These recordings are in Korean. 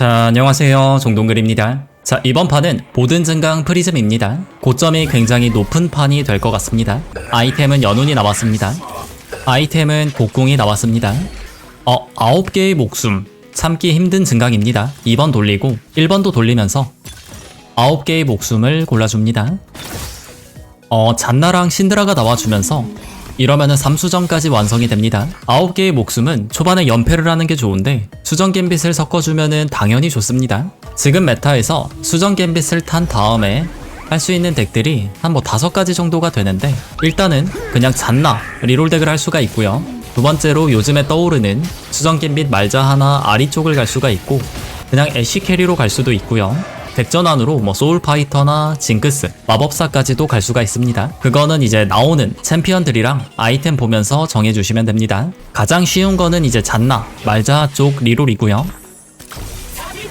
자, 안녕하세요. 종동글입니다. 자, 이번 판은 보든 증강 프리즘입니다. 고점이 굉장히 높은 판이 될 것 같습니다. 아이템은 연운이 나왔습니다. 아이템은 곡궁이 나왔습니다. 어, 9개의 목숨. 참기 힘든 증강입니다. 2번 돌리고 1번도 돌리면서 9개의 목숨을 골라줍니다. 어, 잔나랑 신드라가 나와주면서 이러면은 3수정까지 완성이 됩니다. 9개의 목숨은 초반에 연패를 하는 게 좋은데 수정 갬빗을 섞어주면은 당연히 좋습니다. 지금 메타에서 수정 갬빗을 탄 다음에 할수 있는 덱들이 한 뭐 다섯 가지 정도가 되는데 일단은 그냥 잔나 리롤 덱을 할 수가 있고요. 두 번째로 요즘에 떠오르는 수정 갬빗 말자 하나 아리 쪽을 갈 수가 있고 그냥 애쉬 캐리로 갈 수도 있고요. 덱전환으로 뭐 소울 파이터나 징크스, 마법사까지도 갈 수가 있습니다. 그거는 이제 나오는 챔피언들이랑 아이템 보면서 정해주시면 됩니다. 가장 쉬운 거는 이제 잔나, 말자 쪽 리롤이고요.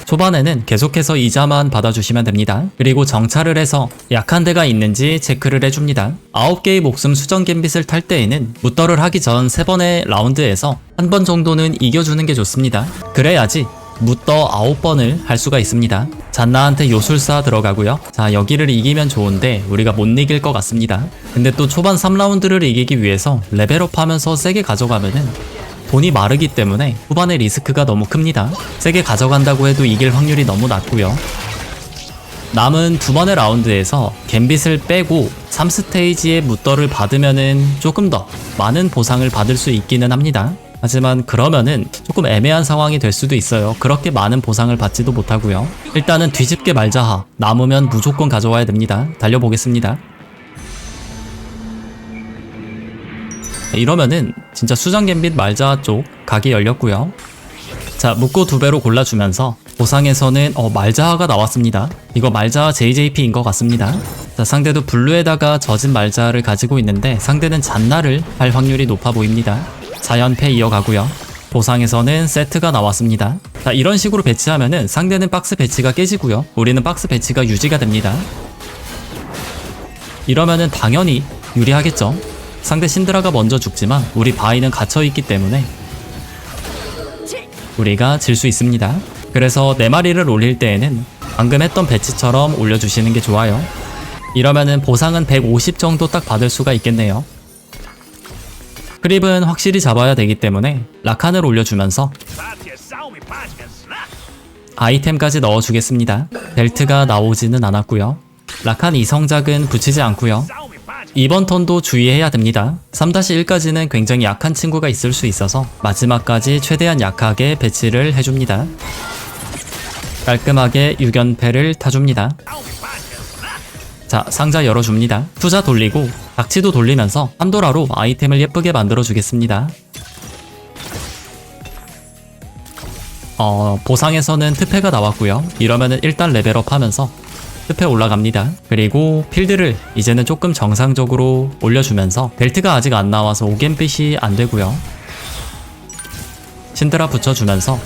초반에는 계속해서 이자만 받아주시면 됩니다. 그리고 정찰을 해서 약한 데가 있는지 체크를 해줍니다. 9개의 목숨 수정 갬빗을 탈 때에는 무더를 하기 전 3번의 라운드에서 한 번 정도는 이겨주는 게 좋습니다. 그래야지 무더 9번을 할 수가 있습니다. 잔나한테 요술사 들어가고요. 자 여기를 이기면 좋은데 우리가 못 이길 것 같습니다. 근데 또 초반 3라운드를 이기기 위해서 레벨업 하면서 세게 가져가면은 돈이 마르기 때문에 후반에 리스크가 너무 큽니다. 세게 가져간다고 해도 이길 확률이 너무 낮고요. 남은 두 번의 라운드에서 갬빗을 빼고 3스테이지의 무더를 받으면은 조금 더 많은 보상을 받을 수 있기는 합니다. 하지만 그러면은 조금 애매한 상황이 될 수도 있어요. 그렇게 많은 보상을 받지도 못하고요. 일단은 뒤집게 말자하. 남으면 무조건 가져와야 됩니다. 달려보겠습니다. 이러면은 진짜 수정 갬빗 말자 쪽 각이 열렸고요. 자, 묶고 두 배로 골라주면서 보상에서는 어, 말자가 나왔습니다. 이거 말자 JJP인 것 같습니다. 자, 상대도 블루에다가 젖은 말자를 가지고 있는데 상대는 잔나를 할 확률이 높아 보입니다. 4연패 이어가고요. 보상에서는 세트가 나왔습니다. 자, 이런 식으로 배치하면은 상대는 박스 배치가 깨지고요. 우리는 박스 배치가 유지가 됩니다. 이러면은 당연히 유리하겠죠. 상대 신드라가 먼저 죽지만 우리 바이는 갇혀있기 때문에 우리가 질 수 있습니다. 그래서 네 마리를 올릴 때에는 방금 했던 배치처럼 올려주시는 게 좋아요. 이러면은 보상은 150 정도 딱 받을 수가 있겠네요. 크립은 확실히 잡아야 되기 때문에 라칸을 올려주면서! 아이템까지 넣어주겠습니다. 벨트가 나오지는 않았고요. 라칸 이성작은 붙이지 않고요. 이번 턴도 주의해야 됩니다. 3-1까지는 굉장히 약한 친구가 있을 수 있어서 마지막까지 최대한 약하게 배치를 해줍니다. 깔끔하게 6연패를 타줍니다. 자, 상자 열어줍니다. 투자 돌리고 박치도 돌리면서 판도라로 아이템을 예쁘게 만들어 주겠습니다. 어, 보상에서는 특패가 나왔고요. 이러면은 일단 레벨업 하면서 특패 올라갑니다. 그리고 필드를 이제는 조금 정상적으로 올려주면서 벨트가 아직 안 나와서 오겐빛이 안 되고요. 신드라 붙여주면서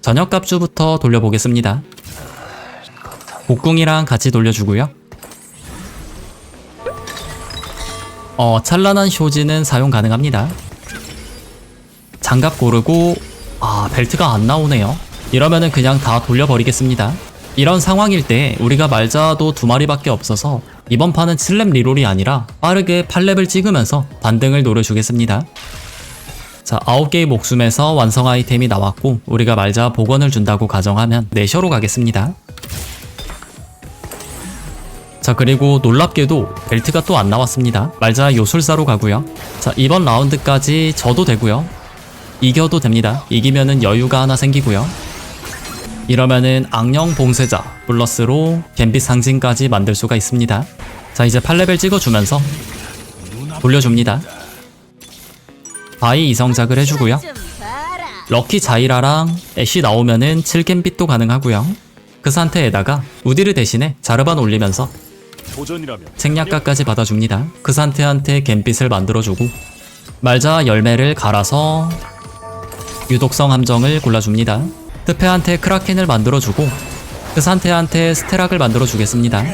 저녁 값주부터 돌려보겠습니다. 복궁이랑 같이 돌려주고요. 어, 찬란한 쇼지는 사용 가능합니다. 장갑 고르고 아 벨트가 안 나오네요. 이러면은 그냥 다 돌려버리겠습니다. 이런 상황일 때 우리가 말자도 두 마리밖에 없어서 이번 판은 7렙 리롤이 아니라 빠르게 8렙을 찍으면서 반등을 노려주겠습니다. 자 9개의 목숨에서 완성 아이템이 나왔고 우리가 말자 복원을 준다고 가정하면 내셔로 가겠습니다. 자 그리고 놀랍게도 벨트가 또 안 나왔습니다. 말자 요술사로 가고요. 자 이번 라운드까지 져도 되고요. 이겨도 됩니다. 이기면은 여유가 하나 생기고요. 이러면은 악령 봉쇄자 플러스로 갬빗 상징까지 만들 수가 있습니다. 자 이제 8레벨 찍어주면서 돌려줍니다. 바이 이성작을 해주고요. 럭키 자이라랑 애쉬 나오면은 7갬빗도 가능하고요. 그 상태에다가 우디르 대신에 자르반 올리면서 책략가까지 받아줍니다. 그 상태한테 갬빗을 만들어주고 말자 열매를 갈아서 유독성 함정을 골라줍니다. 트페한테 크라켄을 만들어주고 그 상태한테 스테락을 만들어주겠습니다.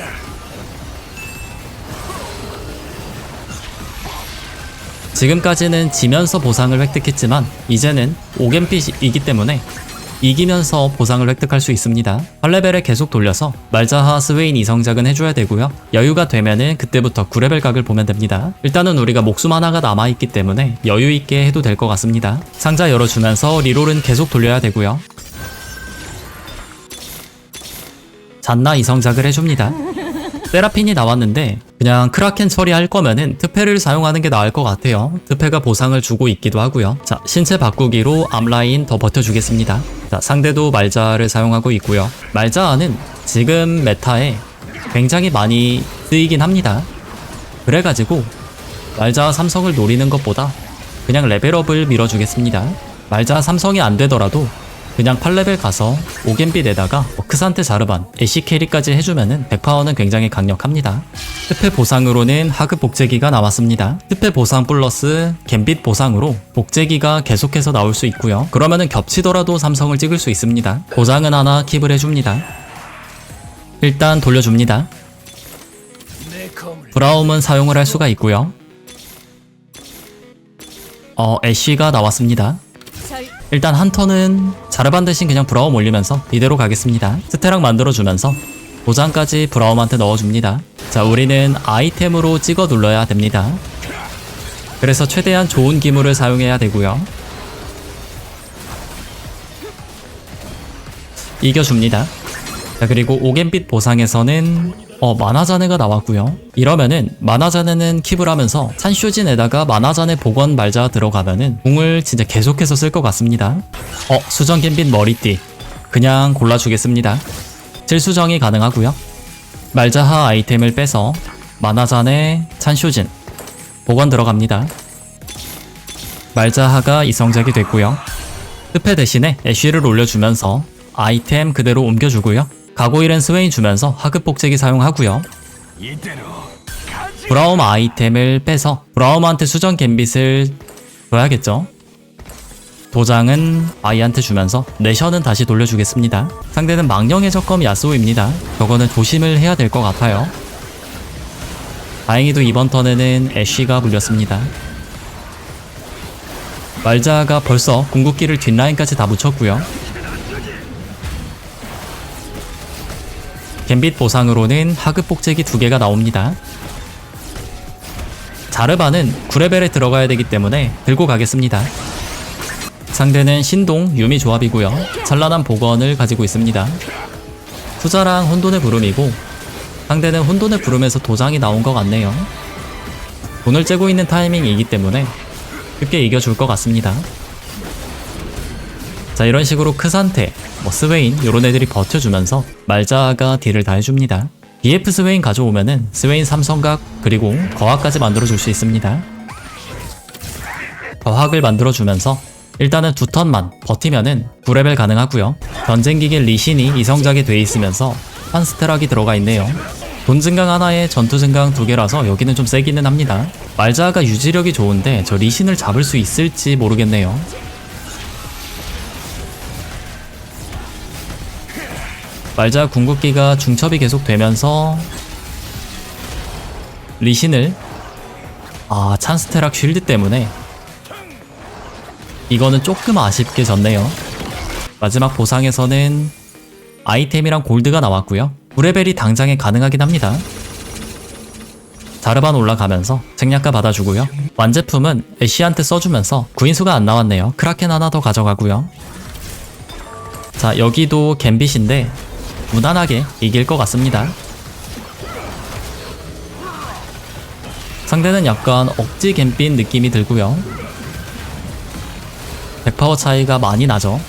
지금까지는 지면서 보상을 획득했지만 이제는 오겐핏이기 때문에 이기면서 보상을 획득할 수 있습니다. 8레벨에 계속 돌려서 말자하 스웨인 이성작은 해줘야 되고요. 여유가 되면은 그때부터 9레벨 각을 보면 됩니다. 일단은 우리가 목숨 하나가 남아있기 때문에 여유있게 해도 될 것 같습니다. 상자 열어주면서 리롤은 계속 돌려야 되고요. 잔나 이성작을 해줍니다. 세라핀이 나왔는데 그냥 크라켄 처리할 거면은 특패를 사용하는 게 나을 것 같아요. 특패가 보상을 주고 있기도 하고요. 자, 신체 바꾸기로 앞라인 더 버텨주겠습니다. 자, 상대도 말자를 사용하고 있고요. 말자는 지금 메타에 굉장히 많이 쓰이긴 합니다. 그래가지고 말자 삼성을 노리는 것보다 그냥 레벨업을 밀어주겠습니다. 말자 삼성이 안 되더라도 그냥 8레벨 가서 오겐빗에다가 크산테 자르반, 애쉬 캐리까지 해주면은 100파워는 굉장히 강력합니다. 특패 보상으로는 하급 복제기가 나왔습니다. 특패 보상 플러스 갬빗 보상으로 복제기가 계속해서 나올 수 있고요. 그러면은 겹치더라도 삼성을 찍을 수 있습니다. 보장은 하나 킵을 해줍니다. 일단 돌려줍니다. 브라움은 사용을 할 수가 있고요. 어, 애쉬가 나왔습니다. 절 일단 한 턴은 자르반 대신 그냥 브라움 올리면서 이대로 가겠습니다. 스테락 만들어주면서 도장까지 브라움한테 넣어줍니다. 자, 우리는 아이템으로 찍어 눌러야 됩니다. 그래서 최대한 좋은 기물을 사용해야 되고요. 이겨줍니다. 자, 그리고 오겐빛 보상에서는 어, 만화자네가 나왔고요. 이러면은 만화자네는 킵을 하면서 찬쇼진에다가 만화자네 복원 말자 들어가면은 궁을 진짜 계속해서 쓸 것 같습니다. 어, 수정 갬빗 머리띠. 그냥 골라주겠습니다. 질수정이 가능하고요. 말자하 아이템을 빼서 만화자네 찬쇼진 복원 들어갑니다. 말자하가 이성작이 됐고요. 스페 대신에 애쉬를 올려주면서 아이템 그대로 옮겨주고요. 가고일은 스웨인 주면서 하급 복제기 사용하고요. 브라움 아이템을 빼서 브라움한테 수정 갬빗을 줘야겠죠. 도장은 아이한테 주면서 내셔는 다시 돌려주겠습니다. 상대는 망령의 적검 야스오입니다. 저거는 조심을 해야 될 것 같아요. 다행히도 이번 턴에는 애쉬가 물렸습니다. 말자가 벌써 궁극기를 뒷라인까지 다 붙였고요. 갬빗 보상으로는 하급 복제기 두 개가 나옵니다. 자르바는 9레벨에 들어가야 되기 때문에 들고 가겠습니다. 상대는 신동, 유미 조합이고요. 찬란한 복원을 가지고 있습니다. 후자랑 혼돈의 부름이고 상대는 혼돈의 부름에서 도장이 나온 것 같네요. 돈을 째고 있는 타이밍이기 때문에 쉽게 이겨줄 것 같습니다. 자 이런 식으로 크산테, 뭐 스웨인 이런 애들이 버텨주면서 말자가 딜을 다 해줍니다. BF 스웨인 가져오면은 스웨인 삼성각 그리고 거학까지 만들어줄 수 있습니다. 거학을 만들어주면서 일단은 두 턴만 버티면은 9레벨 가능하고요. 전쟁기계 리신이 이성작이 돼 있으면서 한 스테락이 들어가 있네요. 돈 증강 하나에 전투 증강 두 개라서 여기는 좀 세기는 합니다. 말자가 유지력이 좋은데 저 리신을 잡을 수 있을지 모르겠네요. 말자 궁극기가 중첩이 계속 되면서 리신을 아 찬스테락 쉴드 때문에 이거는 조금 아쉽게 졌네요. 마지막 보상에서는 아이템이랑 골드가 나왔고요. 9레벨이 당장에 가능하긴 합니다. 자르반 올라가면서 생략가 받아주고요. 완제품은 애쉬한테 써주면서 구인수가 안 나왔네요. 크라켄 하나 더 가져가고요. 자 여기도 갬빗인데 무난하게 이길 것 같습니다. 상대는 약간 억지 갬빗 느낌이 들고요. 100파워 차이가 많이 나죠.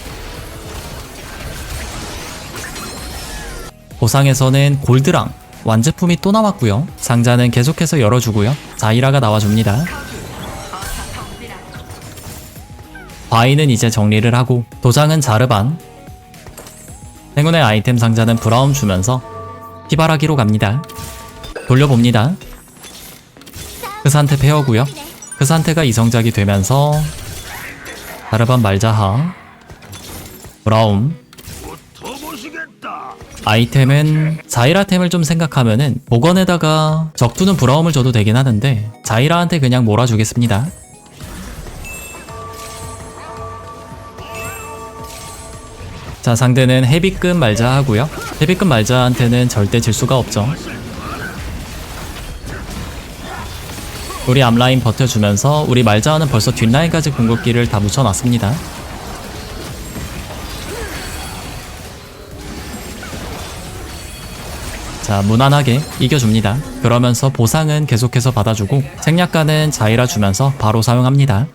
보상에서는 골드랑 완제품이 또 나왔고요. 상자는 계속해서 열어주고요. 자이라가 나와줍니다. 바이는 이제 정리를 하고 도장은 자르반 행운의 아이템 상자는 브라움 주면서 피바라기로 갑니다. 돌려봅니다. 크산테 페어고요. 크산테가 이성작이 되면서 다르반 말자하 브라움. 아이템은 자이라템을 좀 생각하면은 복원에다가 적두는 브라움을 줘도 되긴 하는데 자이라한테 그냥 몰아주겠습니다. 자 상대는 헤비급 말자 하고요. 헤비급 말자한테는 절대 질 수가 없죠. 우리 앞라인 버텨주면서 우리 말자는 벌써 뒷라인까지 궁극기를 다 묻혀놨습니다. 자 무난하게 이겨줍니다. 그러면서 보상은 계속해서 받아주고 생략가는 자이라 주면서 바로 사용합니다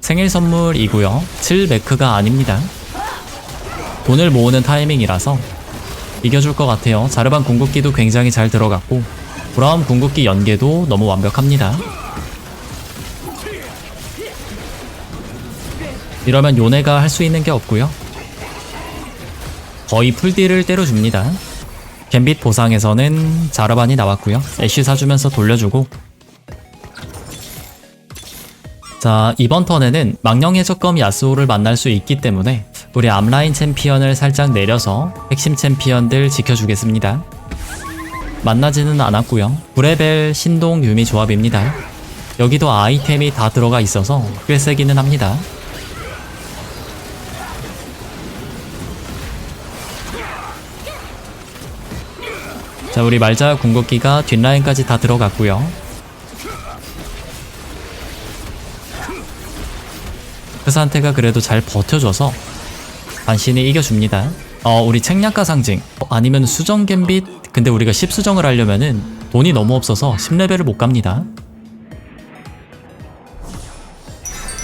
생일 선물이고요. 7매크가 아닙니다. 돈을 모으는 타이밍이라서 이겨줄 것 같아요. 자르반 궁극기도 굉장히 잘 들어갔고 브라움 궁극기 연계도 너무 완벽합니다. 이러면 요네가 할 수 있는 게 없고요. 거의 풀딜을 때려줍니다. 갬빗 보상에서는 자르반이 나왔고요. 애쉬 사주면서 돌려주고 자, 이번 턴에는 망령의 적검 야스오를 만날 수 있기 때문에 우리 앞라인 챔피언을 살짝 내려서 핵심 챔피언들 지켜주겠습니다. 만나지는 않았고요. 브레벨, 신동, 유미 조합입니다. 여기도 아이템이 다 들어가 있어서 꽤 세기는 합니다. 자, 우리 말자 궁극기가 뒷라인까지 다 들어갔고요. 그 상태가 그래도 잘 버텨줘서 간신히 이겨줍니다. 어, 우리 책략가 상징 어, 아니면 수정 갬빗 근데 우리가 10수정을 하려면은 돈이 너무 없어서 10레벨을 못 갑니다.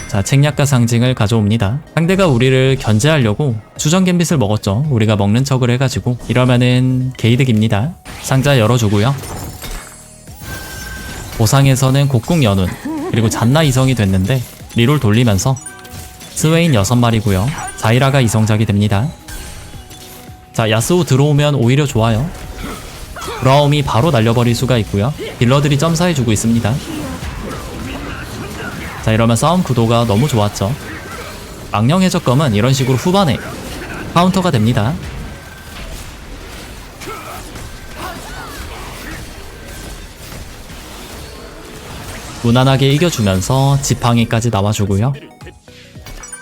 자, 책략가 상징을 가져옵니다. 상대가 우리를 견제하려고 수정 갬빗을 먹었죠. 우리가 먹는 척을 해가지고 이러면은 게이득입니다. 상자 열어주고요. 보상에서는 곡궁 연운 그리고 잔나 이성이 됐는데 리롤 돌리면서 스웨인 6마리고요. 자이라가 이성작이 됩니다. 자, 야스오 들어오면 오히려 좋아요. 브라움이 바로 날려버릴 수가 있고요. 딜러들이 점사해주고 있습니다. 자, 이러면 싸움 구도가 너무 좋았죠. 망령 해적검은 이런 식으로 후반에 카운터가 됩니다. 무난하게 이겨주면서 지팡이까지 나와주고요.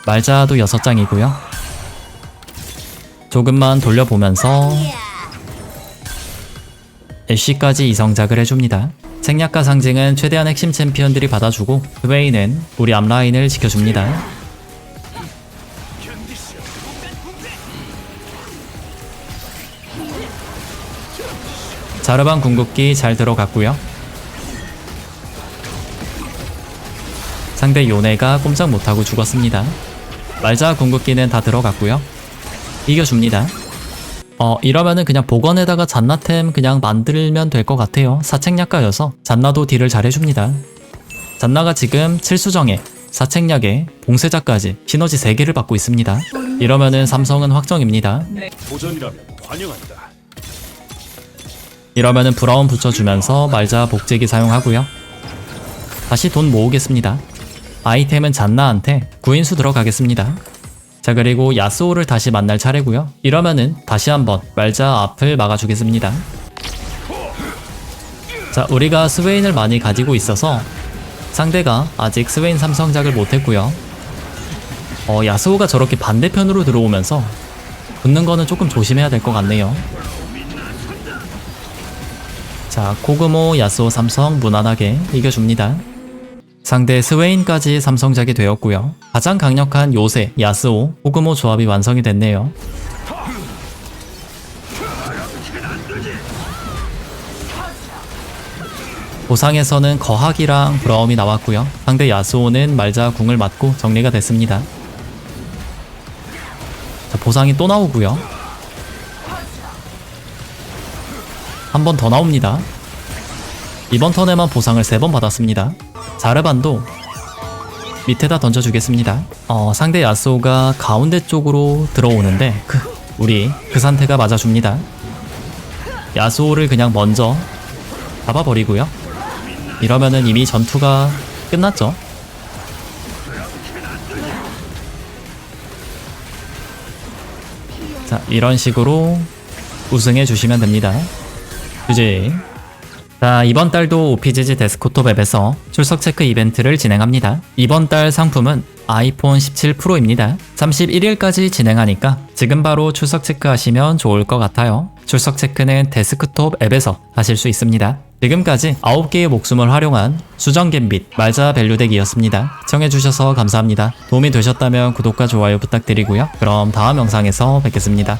말자도 6장이고요. 조금만 돌려보면서 애쉬까지 이성작을 해줍니다. 생략가 상징은 최대한 핵심 챔피언들이 받아주고 스웨이는 우리 앞라인을 지켜줍니다. 자르반 궁극기 잘 들어갔고요. 상대 요네가 꼼짝 못하고 죽었습니다. 말자 궁극기는 다 들어갔고요. 이겨줍니다. 어 이러면은 그냥 복원에다가 잔나템 그냥 만들면 될 것 같아요. 사책약가여서 잔나도 딜을 잘 해줍니다. 잔나가 지금 7수정에 사책약에 봉쇄자까지 시너지 3개를 받고 있습니다. 이러면은 삼성은 확정입니다. 도전이라면 환영한다. 이러면은 브라운 붙여주면서 말자 복제기 사용하고요. 다시 돈 모으겠습니다. 아이템은 잔나한테 구인수 들어가겠습니다. 자 그리고 야스오를 다시 만날 차례고요. 이러면은 다시 한번 말자 앞을 막아주겠습니다. 자 우리가 스웨인을 많이 가지고 있어서 상대가 아직 스웨인 삼성작을 못했고요. 어 야스오가 저렇게 반대편으로 들어오면서 붙는 거는 조금 조심해야 될 것 같네요. 자 코그모 야스오 삼성 무난하게 이겨줍니다. 상대 스웨인까지 삼성작이 되었고요. 가장 강력한 요새, 야스오, 호그모 조합이 완성이 됐네요. 보상에서는 거학이랑 브라움이 나왔고요. 상대 야스오는 말자 궁을 맞고 정리가 됐습니다. 자, 보상이 또 나오고요. 한 번 더 나옵니다. 이번 턴에만 보상을 3번 받았습니다. 자르반도 밑에다 던져주겠습니다. 어, 상대 야스오가 가운데 쪽으로 들어오는데 그 우리 그 상태가 맞아줍니다. 야스오를 그냥 먼저 잡아버리고요. 이러면은 이미 전투가 끝났죠. 자, 이런 식으로 우승해 주시면 됩니다. 주제. 자, 이번 달도 OPGG 데스크톱 앱에서 출석 체크 이벤트를 진행합니다. 이번 달 상품은 아이폰 17 프로입니다. 31일까지 진행하니까 지금 바로 출석 체크하시면 좋을 것 같아요. 출석 체크는 데스크톱 앱에서 하실 수 있습니다. 지금까지 9개의 목숨을 활용한 수정 갬빗 말자 밸류덱이었습니다. 시청해주셔서 감사합니다. 도움이 되셨다면 구독과 좋아요 부탁드리고요. 그럼 다음 영상에서 뵙겠습니다.